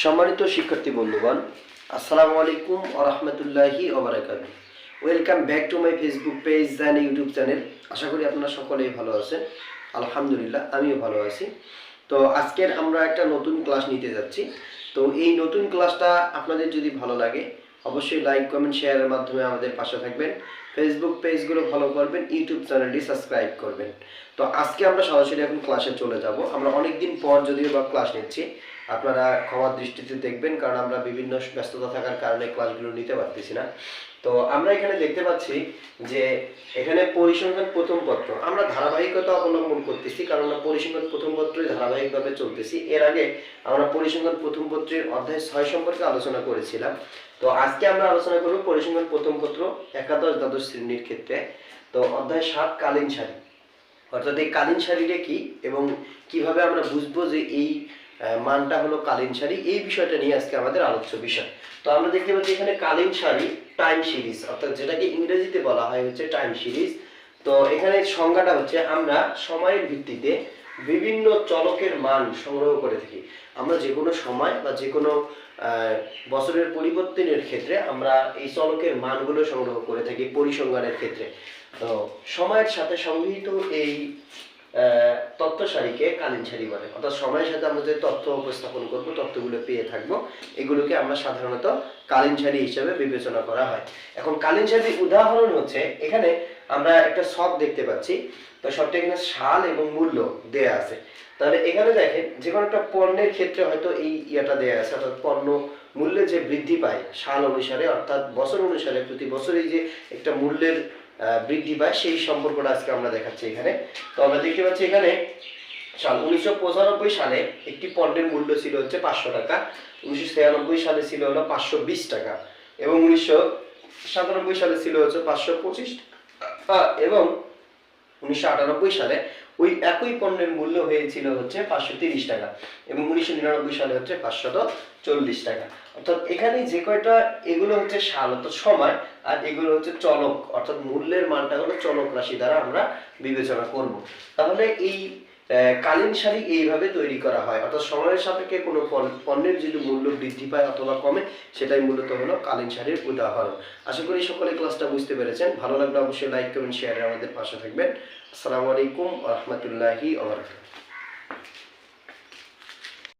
সম্মানিত শিক্ষার্থী বন্ধুগণ, আসসালামু আলাইকুম আরহামতুল্লাহি ওবরাকাত welcome back to my Facebook page and YouTube channel আশা করি আপনারা সকলেই ভালো আছেন। আলহামদুলিল্লাহ, আমিও ভালো আছি। তো আজকের আমরা একটা নতুন ক্লাস নিতে যাচ্ছি। তো এই নতুন ক্লাসটা আপনাদের যদি ভালো লাগে, অবশ্যই লাইক কমেন্ট শেয়ারের মাধ্যমে আমাদের পাশে থাকবেন। ফেসবুক পেজগুলো ফলো করবেন ইউটিউব চ্যানেলটি সাবস্ক্রাইব করবেন। তো আজকে আমরা সরাসরি এখন ক্লাসে চলে যাব। আমরা অনেক দিন পর যদিও বা ক্লাস নিচ্ছি আপনারা ক্ষমার দৃষ্টিতে দেখবেন, কারণ আমরা বিভিন্ন ব্যস্ততা থাকার কারণে ক্লাসগুলো নিতে পারতেছি না। তো আমরা এখানে দেখতে পাচ্ছি যে এখানে পরিসংখ্যান প্রথম পত্র। আমরা ধারাবাহিকতা অবলম্বন করতেছি, কারণ আমরা পরিসংখ্যান প্রথম পত্রে ধারাবাহিকভাবে চলতেছি। এর আগে আমরা পরিসংখ্যান প্রথম পত্রের অধ্যায় ছয় সম্পর্কে আলোচনা করেছিলাম। তো আজকে আমরা আলোচনা করব পরিসংখ্যান প্রথম পত্র একাদশ দ্বাদশ শ্রেণির ক্ষেত্রে। তো অধ্যায় সাত, কালীন সারি। অর্থাৎ এই কালীন সারিটা কি এবং কীভাবে আমরা বুঝব যে এই মানটা হলো কালীন শাড়ি। এই বিষয়টা নিয়ে আজকে আমাদের আলোচ্য বিষয়। তো আমরা দেখতে পাচ্ছি এখানে কালীন শাড়ি, টাইম সিরিজ। অর্থাৎ যেটাকে ইংরেজিতে বলা হয় হচ্ছে টাইম সিরিজ। তো এখানে সংজ্ঞাটা হচ্ছে, আমরা সময়ের ভিত্তিতে বিভিন্ন চলকের মান সংগ্রহ করে থাকি। আমরা যে কোনো সময় বা যে কোনো বছরের পরিবর্তনের ক্ষেত্রে আমরা এই চলকের মানগুলো সংগ্রহ করে থাকি পরিসংখ্যানের ক্ষেত্রে। তো সময়ের সাথে সংগৃহীত এই সারিকে কালীন সারি বলে। অর্থাৎ সময়ের সাথে আমরা যে তথ্য উপস্থাপন করব তথ্যগুলো পেয়ে থাকব, এগুলোকে আমরা সাধারণত কালীন সারি হিসেবে বিবেচনা করা হয়। এখন কালীন সারির উদাহরণ হচ্ছে, এখানে আমরা একটা শখ দেখতে পাচ্ছি। তো শখটা এখানে সাল এবং মূল্য দেয়া আছে। তাহলে এখানে দেখেন, যে কোনো একটা পণ্যের ক্ষেত্রে হয়তো এই ইয়েটা দেয়া আছে, অর্থাৎ পণ্য মূল্যে যে বৃদ্ধি পায়, সাল অনুসারে, অর্থাৎ বছর অনুসারে প্রতি বছরই যে একটা মূল্যের বৃদ্ধি পায়, সেই সম্পর্কটা আজকে আমরা দেখাচ্ছি এখানে। তো আমরা দেখতে পাচ্ছি এখানে, সাল উনিশশো পঁচানব্বই সালে একটি পণ্যের মূল্য ছিল হচ্ছে পাঁচশো টাকা, উনিশশো ছিয়ানব্বই সালে ছিল হলো পাঁচশো বিশ টাকা, এবং উনিশশো সাতানব্বই সালে ছিল হচ্ছে পাঁচশো পঁচিশ এবং উনিশশো আটানব্বই সালে ওই একই পণ্যের মূল্য হয়েছিল হচ্ছে পাঁচশো তিরিশ টাকা এবং উনিশশো নিরানব্বই সালে হচ্ছে পাঁচশত চল্লিশ টাকা। অর্থাৎ এখানে যে কয়টা, এগুলো হচ্ছে সাল, অর্থাৎ সময়, আর এগুলো হচ্ছে চলক। অর্থাৎ মূল্যের মানটা হলো চলক রাশি দ্বারা আমরা বিবেচনা করব। তাহলে এই কালীন শাড়ি এইভাবে তৈরি করা হয়। অর্থাৎ সময়ের সাপেক্ষে কোনো পণ্য- পণ্যের যদি মূল্য বৃদ্ধি পায় অথবা কমে, সেটাই মূলত হলো কালীন শাড়ির উদাহরণ। আশা করি সকলে ক্লাসটা বুঝতে পেরেছেন। ভালো লাগলে অবশ্যই লাইক, কমেন্ট শেয়ারে আমাদের পাশে থাকবেন। আসসালামু আলাইকুম রহমতুল্লাহি ওবরাকাতুহু